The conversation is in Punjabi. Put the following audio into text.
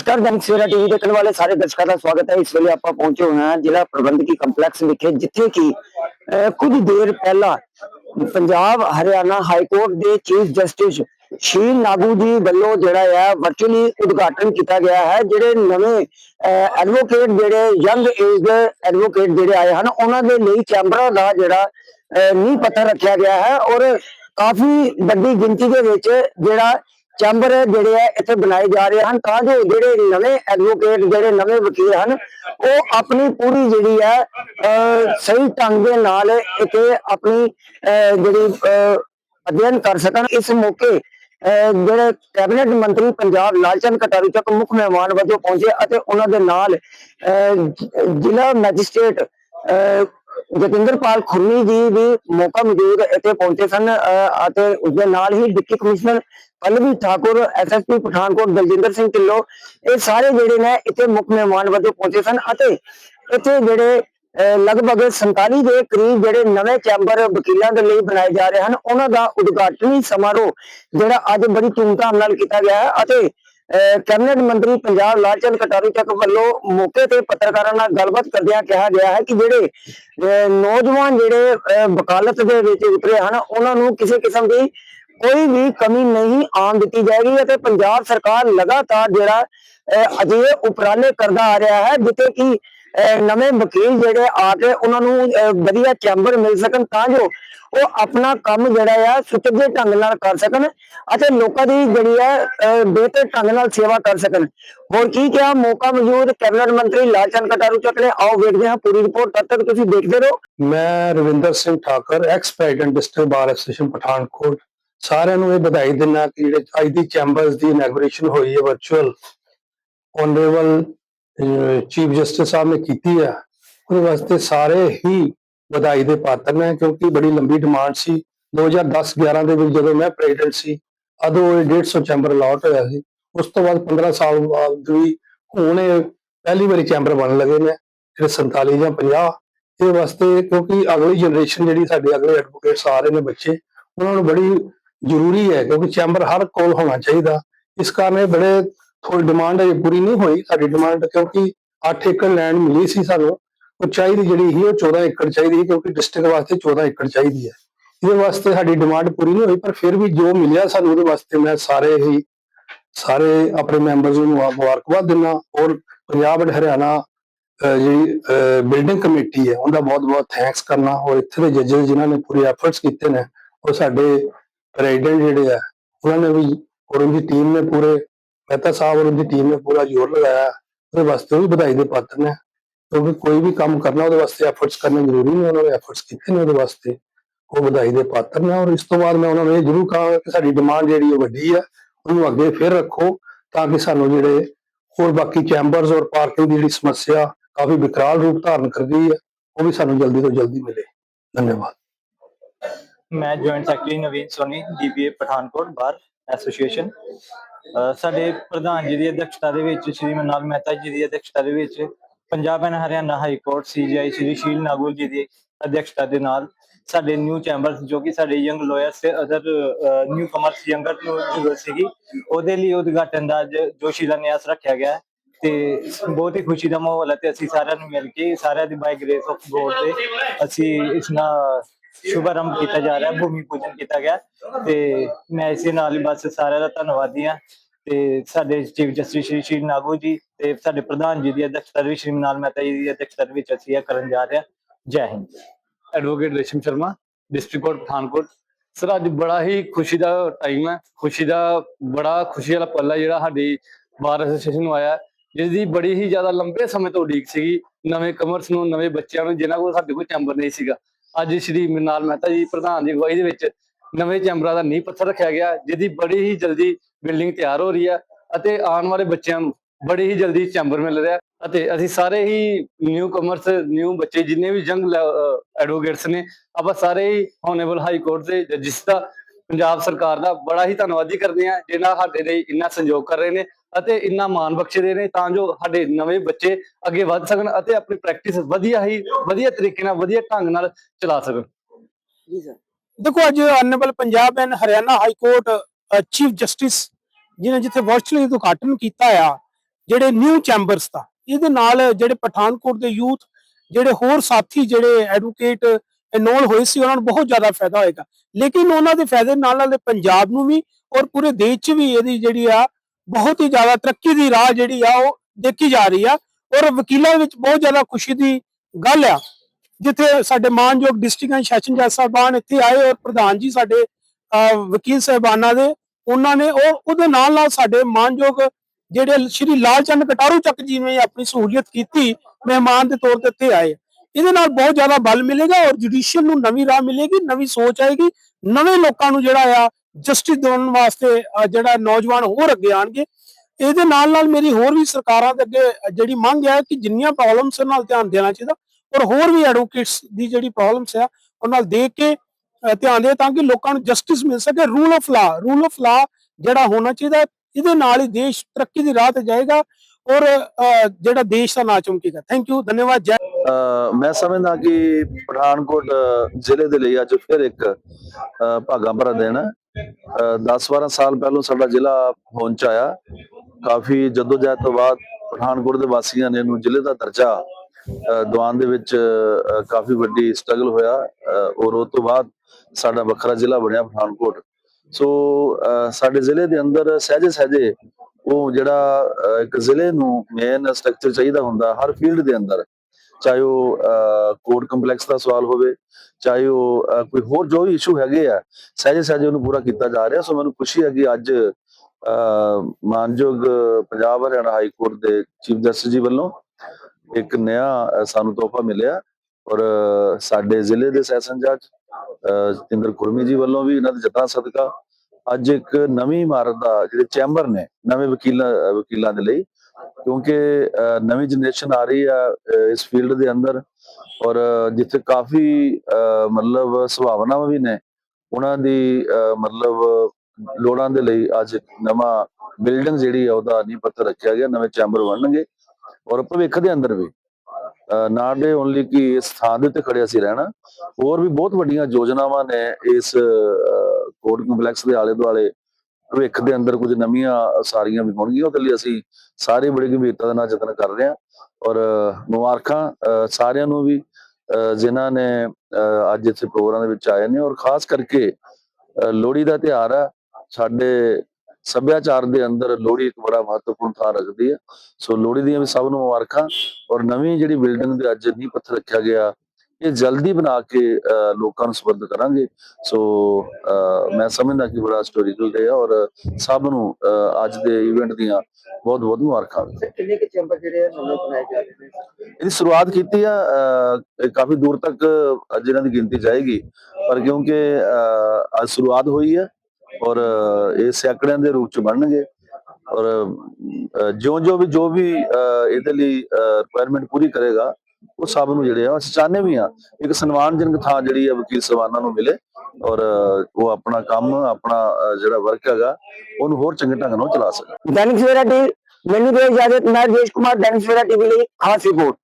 ਨਮਸਕਾਰ ਦੈਨਿਕ ਟੀਵੀ ਦੇਖਣ ਵਾਲੇ ਸਾਰੇ ਦਰਸ਼ਕਾਂ ਦਾ ਸਵਾਗਤ ਹੈ ਇਸ ਵੇਲੇ ਆਪਾਂ ਪਹੁੰਚੇ ਹੋਏ ਹਾਂ ਜ਼ਿਲ੍ਹਾ ਪ੍ਰਬੰਧਕੀ ਕੰਪਲੈਕਸ ਵਿਖੇ ਜਿੱਥੇ ਕਿ ਕੁਝ ਦੇਰ ਪਹਿਲਾਂ ਪੰਜਾਬ ਹਰਿਆਣਾ ਹਾਈ ਕੋਰਟ ਦੇ ਚੀਫ ਜਸਟਿਸ ਸ਼ੀਲ ਨਾਗੂ ਜੀ ਵੱਲੋਂ ਜਿਹੜਾ ਹੈ ਵਰਚੁਅਲੀ ਉਦਘਾਟਨ ਕੀਤਾ ਗਿਆ ਹੈ ਜਿਹੜੇ ਨਵੇਂ ਐਡਵੋਕੇਟ ਜਿਹੜੇ ਯੰਗ ਏਜ ਦੇ ਐਡਵੋਕੇਟ ਜਿਹੜੇ ਆਏ ਹਨ ਉਹਨਾਂ ਦੇ ਲਈ ਚੈਂਬਰਾਂ ਦਾ ਜਿਹੜਾ ਅਹ, ਨੀਂਹ ਪੱਥਰ ਰੱਖਿਆ ਗਿਆ ਹੈ ਔਰ ਕਾਫੀ ਵੱਡੀ ਗਿਣਤੀ ਦੇ ਵਿੱਚ ਜਿਹੜਾ ਚੈਂਬਰ ਜਿਹੜੇ ਆ ਇੱਥੇ ਬਣਾਏ ਜਾ ਰਹੇ ਹਨ ਤਾਂ ਜੋ ਜਿਹੜੇ ਨਵੇਂ ਐਡਵੋਕੇਟ ਜਿਹੜੇ ਨਵੇਂ ਵਕੀਲ ਹਨ ਉਹ ਆਪਣੀ ਪੂਰੀ ਜਿਹੜੀ ਹੈ ਸਹੀ ਢੰਗ ਦੇ ਨਾਲ ਇੱਥੇ ਆਪਣੀ ਜਿਹੜੀ ਅਧਿਐਨ ਕਰ ਸਕਣ। ਇਸ ਮੌਕੇ ਜਿਹੜੇ ਕੈਬਨਿਟ ਮੰਤਰੀ ਪੰਜਾਬ ਲਾਲਚੰਦ ਕਟਾਰੂ ਚੱਕ ਮੁੱਖ ਮਹਿਮਾਨ ਵਜੋਂ ਪਹੁੰਚੇ ਅਤੇ ਉਹਨਾਂ ਦੇ ਨਾਲ ਅਹ, ਜ਼ਿਲ੍ਹਾ ਮੈਜਿਸਟ੍ਰੇਟ ਜਤਿੰਦਰਪਾਲ ਖੁਰਮੀ ਜੀ ਵੀ ਮੌਕਾ ਮੌਜੂਦ ਇੱਥੇ ਪਹੁੰਚੇ ਸਨ ਅਤੇ ਉਸ ਦੇ ਨਾਲ ਹੀ deputy commissioner Pallavi Thakur SSP Pathankot Daljinder Singh Dhillon, ਇਹ ਸਾਰੇ ਜਿਹੜੇ ਨੇ ਇੱਥੇ ਮੁੱਖ ਮਹਿਮਾਨ ਵਜੋਂ ਪਹੁੰਚੇ ਸਨ ਅਤੇ ਇੱਥੇ ਜਿਹੜੇ ਲਗਭਗ 47 ਦੇ ਕਰੀਬ ਜਿਹੜੇ ਨਵੇਂ ਚੈਂਬਰ ਵਕੀਲਾਂ ਦੇ ਲਈ ਬਣਾਏ ਜਾ ਰਹੇ ਹਨ, ਉਹਨਾਂ ਦਾ ਉਦਘਾਟਨੀ ਸਮਾਰੋਹ ਜਿਹੜਾ ਅੱਜ ਬੜੀ ਧੂਮਧਾਮ ਨਾਲ ਕੀਤਾ ਗਿਆ ਹੈ ਅਤੇ ਕੈਬਨਿਟ ਮੰਤਰੀ ਪੰਜਾਬ ਲਾਲਚੰਦ ਕਟਾਰੂ ਚੱਕ ਵੱਲੋਂ ਮੌਕੇ ਤੇ ਪੱਤਰਕਾਰਾਂ ਨਾਲ ਗੱਲਬਾਤ ਕਰਦਿਆਂ ਕਿਹਾ ਗਿਆ ਹੈ ਕਿ ਜਿਹੜੇ ਨੌਜਵਾਨ ਜਿਹੜੇ ਵਕਾਲਤ ਦੇ ਵਿੱਚ ਉਤਰੇ ਹਨ, ਉਹਨਾਂ ਨੂੰ ਕਿਸੇ ਕਿਸਮ ਦੀ ਕੋਈ ਵੀ ਕਮੀ ਨਹੀਂ ਆਉਣ ਦਿੱਤੀ ਜਾਏਗੀ ਅਤੇ ਪੰਜਾਬ ਸਰਕਾਰ ਲਗਾਤਾਰ ਜਿਹੜਾ ਅਜਿਹੇ ਉਪਰਾਲੇ ਕਰਦਾ ਆ ਰਿਹਾ ਹੈ, ਜਿੱਥੇ ਕਿ ਨਵੇਂ ਵਕੀਲ ਜਿਹੜੇ ਆ ਕੇ ਉਹਨਾਂ ਨੂੰ ਵਧੀਆ ਚੈਂਬਰ ਮਿਲ ਸਕਣ ਤਾਂ ਜੋ ਉਹ ਆਪਣਾ ਕੰਮ ਜਿਹੜਾ ਆ ਸੁਚੱਜੇ ਢੰਗ ਨਾਲ ਕਰ ਸਕਣ ਅਤੇ ਲੋਕਾਂ ਦੀ ਜਿਹੜੀ ਹੈ ਬਿਹਤਰ ਢੰਗ ਨਾਲ ਸੇਵਾ ਕਰ ਸਕਣ। ਹੋਰ ਕੀ ਕਿਹਾ? ਮੌਕਾ ਮੌਜੂਦ। ਕੈਬਨਿਟ ਮੰਤਰੀ ਲਾਲਚੰਦ ਕਟਾਰੂ ਚੱਕ ਆਓ ਵੇਖਦੇ ਹਾਂ ਪੂਰੀ ਰਿਪੋਰਟ। ਤਦ ਤੱਕ ਤੁਸੀਂ ਦੇਖਦੇ ਰਹੋ। ਮੈਂ Ravinder Singh Thakur ex president district bar association Pathankot. ਸਾਰਿਆਂ ਨੂੰ ਇਹ ਵਧਾਈ ਦਿੰਦਾ ਕਿ ਜਿਹੜੇ ਅੱਜ ਦੀ ਚੈਂਬਰਸ ਦੀ ਇਨੈਗੋਰੇਸ਼ਨ ਹੋਈ ਹੈ virtual honourable chief justice sahib ਨੇ ਕੀਤੀ ਹੈ ਉਹਦੇ ਵਾਸਤੇ ਸਾਰੇ ਹੀ ਵਧਾਈ ਦੇ ਪਾਤਰ ਨੇ, ਕਿਉਂਕਿ ਬੜੀ ਲੰਬੀ ਡਿਮਾਂਡ ਸੀ। 2010-11 ਦੇ ਵਿੱਚ ਜਦੋਂ ਮੈਂ ਪ੍ਰੈਜ਼ੀਡੈਂਟ ਸੀ, ਉਦੋਂ ਇਹ 150 ਚੈਂਬਰ ਅਲਾਟ ਹੋਇਆ ਸੀ। ਉਸ ਤੋਂ ਬਾਅਦ 15 ਸਾਲ ਬਾਅਦ ਵੀ ਹੁਣ ਇਹ ਪਹਿਲੀ ਵਾਰੀ ਚੈਂਬਰ ਬਣਨ ਲੱਗੇ ਨੇ, ਜਿਹੜੇ 47 ਜਾਂ 50 ਇਹ ਵਾਸਤੇ ਕਿਉਂਕਿ ਅਗਲੀ ਜਨਰੇਸ਼ਨ ਜਿਹੜੀ ਸਾਡੇ ਅਗਲੇ ਐਡਵੋਕੇਟਸ ਆ ਰਹੇ ਨੇ ਬੱਚੇ, ਉਹਨਾਂ ਨੂੰ ਬੜੀ ਜ਼ਰੂਰੀ ਹੈ ਕਿਉਂਕਿ ਚੈਂਬਰ ਹਰ ਕੋਲ ਹੋਣਾ ਚਾਹੀਦਾ। ਇਸ ਕਾਰਨ ਇਹ ਬੜੇ ਥੋੜੀ ਡਿਮਾਂਡ ਅਜੇ ਪੂਰੀ ਨਹੀਂ ਹੋਈ। ਸਾਡੀ ਡਿਮਾਂਡ ਕਿਉਂਕਿ 8 ਏਕੜ ਲੈਂਡ ਮਿਲੀ ਸੀ ਸਾਨੂੰ। ਉਹ ਚਾਹੀਦੀ ਜਿਹੜੀ ਸੀ ਉਹ 14 ਏਕੜ ਚਾਹੀਦੀ ਸੀ ਕਿਉਂਕਿ ਡਿਸਟ੍ਰਿਕਟ ਵਾਸਤੇ 14 ਏਕੜ ਚਾਹੀਦੀ ਹੈ। ਇਹਦੇ ਵਾਸਤੇ ਸਾਡੀ ਡਿਮਾਂਡ ਪੂਰੀ ਨਹੀਂ ਹੋਈ, ਪਰ ਫਿਰ ਵੀ ਜੋ ਮਿਲਿਆ ਸਾਨੂੰ ਉਹਦੇ ਵਾਸਤੇ ਮੈਂ ਸਾਰੇ ਹੀ ਸਾਰੇ ਆਪਣੇ ਮੈਂਬਰਸ ਨੂੰ ਮੁਬਾਰਕਬਾਦ ਦਿੰਦਾ। ਔਰ ਪੰਜਾਬ ਐਂਡ ਹਰਿਆਣਾ ਜਿਹੜੀ ਬਿਲਡਿੰਗ ਕਮੇਟੀ ਹੈ, ਉਹਦਾ ਬਹੁਤ ਬਹੁਤ ਥੈਂਕਸ ਕਰਨਾ। ਔਰ ਇੱਥੇ ਦੇ ਜੱਜਸ ਜਿਨ੍ਹਾਂ ਨੇ ਪੂਰੇ ਐਫਰਟਸ ਕੀਤੇ ਨੇ, ਉਹ ਸਾਡੇ ਪ੍ਰੈਜ਼ੀਡੈਂਟ ਜਿਹੜੇ ਆ, ਉਹਨਾਂ ਨੇ ਵੀ ਔਰ ਉਹਦੀ ਟੀਮ ਨੇ ਪੂਰੇ ਮਹਿਤਾ ਸਾਹਿਬ ਔਰ ਉਹਦੀ ਟੀਮ ਨੇ ਪੂਰਾ ਜ਼ੋਰ ਲਗਾਇਆ, ਉਹਦੇ ਵਾਸਤੇ ਵੀ ਵਧਾਈ ਦੇ ਪਾਤਰ ਨੇ। ਕਿਉਂਕਿ ਕੋਈ ਵੀ ਕੰਮ ਕਰਨਾ ਉਹਦੇ ਵਾਸਤੇ ਐਫਰਟਸ ਕਰਨੇ ਜ਼ਰੂਰੀ ਨੇ, ਉਹਨਾਂ ਨੇ ਐਫਰਟਸ ਕੀਤੇ ਨੇ ਉਹਦੇ ਵਾਸਤੇ। ਉਹ ਵਧਾਈ ਦੇ ਪਾਤਰ ਨੇ ਔਰ ਇਸ ਤੋਂ ਬਾਅਦ ਮੈਂ ਉਹਨਾਂ ਨੂੰ ਇਹ ਜ਼ਰੂਰ ਕਹਾਂਗਾ ਕਿ ਸਾਡੀ ਡਿਮਾਂਡ ਜਿਹੜੀ ਉਹ ਵੱਡੀ ਹੈ ਉਹਨੂੰ ਅੱਗੇ ਫਿਰ ਰੱਖੋ ਤਾਂ ਕਿ ਸਾਨੂੰ ਜਿਹੜੇ ਹੋਰ ਬਾਕੀ ਚੈਂਬਰਸ ਔਰ ਪਾਰਕਿੰਗ ਦੀ ਜਿਹੜੀ ਸਮੱਸਿਆ ਕਾਫੀ ਵਿਕਰਾਲ ਰੂਪ ਧਾਰਨ ਕਰ ਗਈ ਹੈ ਉਹ ਵੀ ਸਾਨੂੰ ਜਲਦੀ ਤੋਂ ਜਲਦੀ ਮਿਲੇ। ਧੰਨਵਾਦ। ਮੈਂ joint secretary Naveen Soni DBA Pathankot, bar association ਸਾਡੇ ਪ੍ਰਧਾਨ ਜੀ ਦੀ ਅਧਿਕਸ਼ਤਾ ਦੇ ਵਿੱਚ ਸ਼੍ਰੀ ਮਨਾਲ ਮਹਿਤਾ ਜੀ ਦੀ ਅਧਿਕਸ਼ਤਾ ਦੇ ਵਿੱਚ Punjab and Haryana high court CGI Shri Sheel Nagul ji ਦੀ ਅਧਿਕਸ਼ਤਾ ਦੇ ਨਾਲ ਸਾਡੇ ਨਿਊ ਚੈਂਬਰਸ ਜੋ ਕਿ ਸਾਡੇ ਯੰਗ ਲਾਇਰਸ ਤੇ ਅਦਰ ਨਿਊ ਕਮਰਸ ਯੰਗਰ ਨੂੰ ਜ਼ਰੂਰਤ ਸੀਗੀ, ਉਹਦੇ ਲਈ ਉਦਘਾਟਨ ਦਾ ਅੱਜ ਜੋ ਸ਼ਿਲਾਨਿਆਸ ਰੱਖਿਆ ਗਿਆ ਤੇ ਬਹੁਤ ਹੀ ਖੁਸ਼ੀ ਦਾ ਮਾਹੌਲ ਹੈ ਤੇ ਅਸੀਂ ਸਾਰਿਆਂ ਨੂੰ ਮਿਲ ਕੇ ਸਾਰਿਆਂ ਦੀ ਬਾਈ ਗ੍ਰੇਸ ਆਫ ਗੋਡ ਦੇ ਅਸੀਂ ਇਸ ਨਾਲ ਸ਼ੁਭਾਰੰਭ ਕੀਤਾ ਜਾ ਰਿਹਾ, ਭੂਮੀ ਪੂਜਨ ਕੀਤਾ ਗਿਆ ਤੇ ਮੈਂ ਇਸੇ ਨਾਲ ਬਸ ਸਾਰਿਆਂ ਦਾ ਧੰਨਵਾਦੀ ਹਾਂ ਤੇ ਸਾਡੇ ਚੀਫ ਜਸਟਿਸ ਸ਼੍ਰੀ ਸ਼੍ਰੀ ਨਾਗੂ ਜੀ ਤੇ ਸਾਡੇ ਪ੍ਰਧਾਨ ਜੀ ਦੀ ਅਧਿਕਸ਼ਤਾ ਵਿੱਚ, ਸ਼੍ਰੀ ਮਨਾਲ ਮਹਿਤਾ ਜੀ ਦੀ ਅਧਿਕਸ਼ਤਾ ਵਿੱਚ ਅਸੀਂ ਇਹ ਕਰਨ ਜਾ ਰਹੇ ਹਾਂ। ਜੈ Hind. Advocate Resham Sharma district court Pathankot. Sir ਅੱਜ ਬੜਾ ਹੀ ਖੁਸ਼ੀ ਦਾ ਟਾਈਮ ਹੈ। ਖੁਸ਼ੀ ਦਾ ਬੜਾ ਖੁਸ਼ੀ ਵਾਲਾ ਪੱਲਾ ਜਿਹੜਾ ਸਾਡੀ ਬਾਰ ਐਸੋਸੀਏਸ਼ਨ ਨੂੰ ਆਇਆ। ਜਿਸ ਦੀ ਬੜੀ ਹੀ ਜ਼ਿਆਦਾ ਲੰਬੇ ਸਮੇਂ ਤੋਂ ਉਡੀਕ ਸੀਗੀ। ਨਵੇਂ ਕਮਰਸ ਨੂੰ, ਨਵੇਂ ਬੱਚਿਆਂ ਨੂੰ, ਜਿਨ੍ਹਾਂ ਕੋਲ ਸਾਡੇ ਕੋਲ ਚੈਂਬਰ ਨਹੀਂ ਸੀਗਾ। ਅੱਜ ਸ਼੍ਰੀ ਮਨਾਲ ਮਹਿਤਾ ਜੀ ਪ੍ਰਧਾਨ ਦੀ ਅਗਵਾਈ ਦੇ ਵਿੱਚ ਨਵੇਂ ਚੈਂਬਰਾਂ ਦਾ ਨੀਂਹ ਪੱਥਰ ਰੱਖਿਆ ਗਿਆ, ਜਿਹਦੀ ਬੜੀ ਹੀ ਜਲਦੀ ਬਿਲਡਿੰਗ ਤਿਆਰ ਹੋ ਰਹੀ ਹੈ ਅਤੇ ਆਉਣ ਵਾਲੇ ਬੱਚਿਆਂ ਨੂੰ ਬੜੀ ਹੀ ਜਲਦੀ ਚੈਂਬਰ ਮਿਲ ਰਿਹਾ ਅਤੇ ਅਸੀਂ ਸਾਰੇ ਹੀ ਨਿਊ ਕਮਰਸ ਨਿਊ ਬੱਚੇ ਜਿੰਨੇ ਵੀ ਯੰਗ ਐਡਵੋਕੇਟਸ ਨੇ, ਆਪਾਂ ਸਾਰੇ ਹੀ ਹੋਨੇਬਲ ਹਾਈ ਕੋਰਟ ਦੇ ਜੱਜਿਸ ਦਾ, ਪੰਜਾਬ ਸਰਕਾਰ ਦਾ ਬੜਾ ਹੀ ਧੰਨਵਾਦੀ ਕਰਦੇ ਹਾਂ ਜਿਹਨਾਂ ਸਾਡੇ ਲਈ ਇੰਨਾ ਸੰਯੋਗ ਕਰ ਰਹੇ ਨੇ। ਅਤੇ ਇੰਨਾ ਮਾਣ ਬਖਸ਼ਦੇ ਨੇ ਤਾਂ ਜੋ ਸਾਡੇ ਨਵੇਂ ਬੱਚੇ ਅੱਗੇ ਵੱਧ ਸਕਣ ਅਤੇ ਆਪਣੀ ਪ੍ਰੈਕਟਿਸ ਵਧੀਆ ਹੀ, ਵਧੀਆ ਤਰੀਕੇ ਨਾਲ, ਵਧੀਆ ਢੰਗ ਨਾਲ ਚਲਾ ਸਕਣ। ਜੀ ਸਰ ਦੇਖੋ, ਅੱਜ honourable Punjab and Haryana high court chief justice ਜਿਨੇ ਜਿੱਥੇ ਵਰਚੁਅਲੀ ਉਦਘਾਟਨ ਕੀਤਾ ਆ, ਜਿਹੜੇ ਨਿਊ ਚੈਂਬਰਸ ਦਾ, ਇਹਦੇ ਨਾਲ ਜਿਹੜੇ ਪਠਾਨਕੋਟ ਦੇ ਯੂਥ ਜਿਹੜੇ ਹੋਰ ਸਾਥੀ ਜਿਹੜੇ ਐਡਵੋਕੇਟ ਇਨਵੋਲ ਹੋਏ ਸੀ, ਉਹਨਾਂ ਨੂੰ ਬਹੁਤ ਜ਼ਿਆਦਾ ਫਾਇਦਾ ਹੋਏਗਾ। ਲੇਕਿਨ ਉਹਨਾਂ ਦੇ ਫਾਇਦੇ ਨਾਲ ਨਾਲ ਪੰਜਾਬ ਨੂੰ ਵੀ ਔਰ ਪੂਰੇ ਦੇਸ਼ 'ਚ ਵੀ ਇਹਦੀ ਜਿਹੜੀ ਆ ਬਹੁਤ ਹੀ ਜ਼ਿਆਦਾ ਤਰੱਕੀ ਦੀ ਰਾਹ ਜਿਹੜੀ ਆ ਉਹ ਦੇਖੀ ਜਾ ਰਹੀ ਆ ਔਰ ਵਕੀਲਾਂ ਵਿੱਚ ਬਹੁਤ ਜ਼ਿਆਦਾ ਖੁਸ਼ੀ ਦੀ ਗੱਲ ਆ। ਜਿੱਥੇ ਸਾਡੇ ਮਾਨਯੋਗ ਡਿਸਟ੍ਰਿਕਟ ਐਂਡ ਸੈਸ਼ਨ ਜੱਜ ਸਾਹਿਬਾਨ ਇੱਥੇ ਆਏ ਔਰ ਪ੍ਰਧਾਨ ਜੀ ਸਾਡੇ ਅਹ, ਵਕੀਲ ਸਾਹਿਬਾਨਾਂ ਦੇ ਉਹਨਾਂ ਨੇ ਉਹ ਉਹਦੇ ਨਾਲ ਨਾਲ ਸਾਡੇ ਮਾਨਯੋਗ ਜਿਹੜੇ ਸ਼੍ਰੀ ਲਾਲ ਚੰਦ ਕਟਾਰੂ ਚੱਕ ਜੀ ਨੇ ਆਪਣੀ ਸਹੂਲੀਅਤ ਕੀਤੀ ਮਹਿਮਾਨ ਦੇ ਤੌਰ ਤੇ ਇੱਥੇ ਆਏ। ਇਹਦੇ ਨਾਲ ਬਹੁਤ ਜ਼ਿਆਦਾ ਬਲ ਮਿਲੇਗਾ ਔਰ ਜੁਡੀਸ਼ੀਅਲ ਨੂੰ ਨਵੀਂ ਰਾਹ ਮਿਲੇਗੀ, ਨਵੀਂ ਸੋਚ ਆਏਗੀ, ਨਵੇਂ ਲੋਕਾਂ ਨੂੰ ਜਿਹੜਾ ਆ ਜਸਟਿਸ ਦਿਵਾਉਣ ਵਾਸਤੇ ਜਿਹੜਾ ਨੌਜਵਾਨ ਹੋਰ ਅੱਗੇ ਆਣਗੇ ਇਹਦੇ ਨਾਲ ਨਾਲ ਮੇਰੀ ਹੋਰ ਵੀ ਸਰਕਾਰਾਂ ਦੇ ਅੱਗੇ ਜਿਹੜੀ ਮੰਗ ਹੈ ਕਿ ਜਿੰਨੀਆਂ ਪ੍ਰੋਬਲਮਸ ਨਾਲ ਧਿਆਨ ਦੇਣਾ ਚਾਹੀਦਾ ਔਰ ਹੋਰ ਵੀ ਐਡਵੋਕੇਟਸ ਦੀ ਜਿਹੜੀ ਪ੍ਰੋਬਲਮਸ ਆ ਉਹ ਨਾਲ ਦੇਖ ਕੇ ਧਿਆਨ ਦੇ ਤਾਂ ਕਿ ਲੋਕਾਂ ਨੂੰ ਜਸਟਿਸ ਮਿਲ ਸਕੇ। Rule of law rule of law ਜਿਹੜਾ ਹੋਣਾ ਚਾਹੀਦਾ, ਇਹਦੇ ਨਾਲ ਹੀ ਦੇਸ਼ ਤਰੱਕੀ ਦੀ ਰਾਹ ਤੇ ਜਾਏਗਾ ਔਰ ਜਿਹੜਾ ਦੇਸ਼ ਦਾ ਨਾਂ ਚਮਕੇਗਾ ਥੈਂਕ ਯੂ ਧੰਨਵਾਦ, ਜੈ ਮੈਂ ਸਮਝਦਾ ਕਿ ਪਠਾਨਕੋਟ ਜ਼ਿਲ੍ਹੇ ਦੇ ਲਈ ਅੱਜ ਫਿਰ ਇੱਕ ਅਹ, ਭਾਗਾਂ ਭਰਾ ਦਿਨ ਹੈ। 10-12 ਸਾਲ ਪਹਿਲਾਂ ਸਾਡਾ ਜ਼ਿਲ੍ਹਾ ਹੋਂਦ ਚ ਆਇਆ। ਕਾਫੀ ਜਦੋਜਹਿਦ ਤੋਂ ਬਾਅਦ ਪਠਾਨਕੋਟ ਦੇ ਵਾਸੀਆਂ ਨੇ ਇਹਨੂੰ ਜ਼ਿਲ੍ਹੇ ਦਾ ਦਰਜਾ ਦਵਾਨ ਦੇ ਵਿੱਚ ਕਾਫੀ ਵੱਡੀ ਸਟਰਗਲ ਹੋਇਆ। ਔਰ ਉਹ ਤੋਂ ਬਾਅਦ ਸਾਡਾ ਵੱਖਰਾ ਜ਼ਿਲ੍ਹਾ ਬਣਿਆ ਪਠਾਨਕੋਟ। ਸੋ ਸਾਡੇ ਜ਼ਿਲ੍ਹੇ ਦੇ ਅੰਦਰ ਸਹਿਜੇ ਸਹਿਜੇ ਉਹ ਜਿਹੜਾ ਇੱਕ ਜ਼ਿਲ੍ਹੇ ਨੂੰ ਮੇਨ ਸਟਰਕਚਰ ਚਾਹੀਦਾ ਹੁੰਦਾ ਹਰ ਫੀਲਡ ਦੇ ਅੰਦਰ। ਚਾਹੇ ਉਹ ਕੋਰਟ ਕੰਪਲੈਕਸ ਦਾ ਸਵਾਲ ਹੋਵੇ ਚਾਹੇ ਉਹ ਕੋਈ ਹੋਰ ਜੋ ਵੀ ਇਸ਼ੂ ਹੈਗੇ ਆ ਸਹਿਜੇ ਸਹਿਜੇ ਉਹਨੂੰ ਪੂਰਾ ਕੀਤਾ ਜਾ ਰਿਹਾ। ਸੋ ਮੈਨੂੰ ਖੁਸ਼ੀ ਹੈ ਕਿ ਅੱਜ ਮਾਨਯੋਗ ਪੰਜਾਬ ਹਰਿਆਣਾ ਹਾਈ ਕੋਰਟ ਦੇ ਚੀਫ ਜਸਟਿਸ ਜੀ ਵੱਲੋਂ ਇੱਕ ਨਵਾਂ ਸਾਨੂੰ ਤੋਹਫਾ ਮਿਲਿਆ ਔਰ ਸਾਡੇ ਜ਼ਿਲ੍ਹੇ ਦੇ ਸੈਸ਼ਨ ਜੱਜ ਅਹ, ਕੁਰਮੀ ਜੀ ਵੱਲੋਂ ਵੀ ਇਹਨਾਂ ਦੇ ਜਤਨਾਂ ਸਦਕਾ ਅੱਜ ਇੱਕ ਨਵੀਂ ਇਮਾਰਤ ਦਾ ਜਿਹੜੇ ਚੈਂਬਰ ਨੇ ਨਵੇਂ ਵਕੀਲਾਂ ਵਕੀਲਾਂ ਦੇ ਲਈ ਕਿਉਂਕਿ ਨਵੀਂ ਜਨਰੇਸ਼ਨ ਆ ਰਹੀ ਆ ਇਸ ਫੀਲਡ ਦੇ ਅੰਦਰ ਔਰ ਜਿੱਥੇ ਕਾਫੀ ਮਤਲਬ ਸੁਭਾਵਨਾਵਾਂ ਵੀ ਨੇ, ਉਹਨਾਂ ਦੀ ਮਤਲਬ ਲੋੜਾਂ ਦੇ ਲਈ ਅੱਜ ਨਵਾਂ ਬਿਲਡਿੰਗ ਜਿਹੜੀ ਆ, ਉਹਦਾ ਨੀਂਹ ਪੱਥਰ ਰੱਖਿਆ ਗਿਆ, ਨਵੇਂ ਚੈਂਬਰ ਬਣਨਗੇ ਔਰ ਭਵਿੱਖ ਦੇ ਅੰਦਰ ਵੀ। ਨਾਟ ਦੇ ਓਨਲੀ ਕਿ ਇਸ ਥਾਂ ਦੇ ਉੱਤੇ ਖੜਿਆ ਸੀ ਰਹਿਣਾ, ਹੋਰ ਵੀ ਬਹੁਤ ਵੱਡੀਆਂ ਯੋਜਨਾਵਾਂ ਨੇ ਇਸ ਕੋਰਟ ਕੰਪਲੈਕਸ ਦੇ ਆਲੇ ਦੁਆਲੇ ਭਵਿੱਖ ਦੇ ਅੰਦਰ ਕੁਝ ਨਵੀਆਂ ਸਾਰੀਆਂ ਵੀ ਹੋਣਗੀਆਂ ਉਹਦੇ ਲਈ ਅਸੀਂ ਸਾਰੇ ਬੜੀ ਗੰਭੀਰਤਾ ਦੇ ਨਾਲ ਯਤਨ ਕਰ ਰਹੇ ਹਾਂ। ਔਰ ਮੁਬਾਰਕਾਂ ਅਹ, ਸਾਰਿਆਂ ਨੂੰ ਵੀ ਅਹ, ਜਿਨ੍ਹਾਂ ਨੇ ਅੱਜ ਇੱਥੇ ਪ੍ਰੋਗਰਾਮ ਦੇ ਵਿੱਚ ਆਏ ਨੇ ਔਰ ਖਾਸ ਕਰਕੇ ਲੋਹੜੀ ਦਾ ਤਿਉਹਾਰ ਆ ਸਾਡੇ ਸੱਭਿਆਚਾਰ ਦੇ ਅੰਦਰ ਲੋਹੜੀ ਇੱਕ ਬੜਾ ਮਹੱਤਵਪੂਰਨ ਥਾਂ ਰੱਖਦੀ ਹੈ। ਸੋ ਲੋਹੜੀ ਦੀਆਂ ਵੀ ਸਭ ਨੂੰ ਮੁਬਾਰਕਾਂ ਔਰ ਨਵੀਂ ਜਿਹੜੀ ਬਿਲਡਿੰਗ ਦੇ ਅੱਜ ਨੀਂਹ ਪੱਥਰ ਰੱਖਿਆ ਗਿਆ ਇਹ ਜਲਦੀ ਬਣਾ ਕੇ ਲੋਕਾਂ ਨੂੰ ਸਪਰਦ ਕਰਾਂਗੇ। ਸੋ ਮੈਂ ਸਮਝਦਾ ਕਿ ਬੜਾ ਹਿਸਟੋਰੀਕਲ ਡੇ ਹੈ ਔਰ ਸਭ ਨੂੰ ਅੱਜ ਦੇ ਇਵੈਂਟ ਦੀਆਂ ਬਹੁਤ ਬਹੁਤ ਮੁਬਾਰਕਾਂ। ਕਿੰਨੇ ਕਿ ਚੈਂਬਰ ਜਿਹੜੇ ਨਵੇਂ ਬਣਾਏ ਜਾ ਰਹੇ ਨੇ? ਇਹਦੀ ਸ਼ੁਰੂਆਤ ਕੀਤੀ ਆ ਕਾਫੀ ਦੂਰ ਤੱਕ ਅੱਜ ਇਹਨਾਂ ਦੀ ਗਿਣਤੀ ਜਾਏਗੀ। ਪਰ ਕਿਉਂਕਿ ਅੱਜ ਸ਼ੁਰੂਆਤ ਹੋਈ ਹੈ ਔਰ ਇਹ ਸੈਂਕੜਿਆਂ ਦੇ ਰੂਪ ਚ ਬਣਨਗੇ ਔਰ ਜਿਉਂ-ਜਿਉਂ ਵੀ ਜੋ ਵੀ ਇਹਦੇ ਲਈ ਰਿਕੁਆਇਰਮੈਂਟ ਪੂਰੀ ਕਰੇਗਾ ਉਹ ਸਭ ਨੂੰ ਜਿਹੜੇ ਆ, ਅਸੀਂ ਚਾਹਨੇ ਵੀ ਆ, ਇੱਕ ਸਨਮਾਨਜਨਕ ਥਾਂ ਜਿਹੜੀ ਆ ਵਕੀਲ ਸਵਾਨਾਂ ਨੂੰ ਮਿਲੇ ਔਰ ਉਹ ਆਪਣਾ ਕੰਮ, ਆਪਣਾ ਜਿਹੜਾ ਵਰਕ ਹੈਗਾ, ਉਹਨੂੰ ਹੋਰ ਚੰਗੇ ਢੰਗ ਨਾਲ ਚਲਾ ਸਕਣ। ਦੈਨਿਕ ਸਵੇਰਾ ਟੀ ਮੈਨੂੰ ਦੇ ਇਜਾਜ਼ਤ ਮੈਂ ਰਜੇਸ਼ ਕੁਮਾਰ ਦੈਨਿਕ ਸਵੇਰਾ ਟੀਵੀ ਲਈ ਖਾਸ ਰਿਪੋਰਟ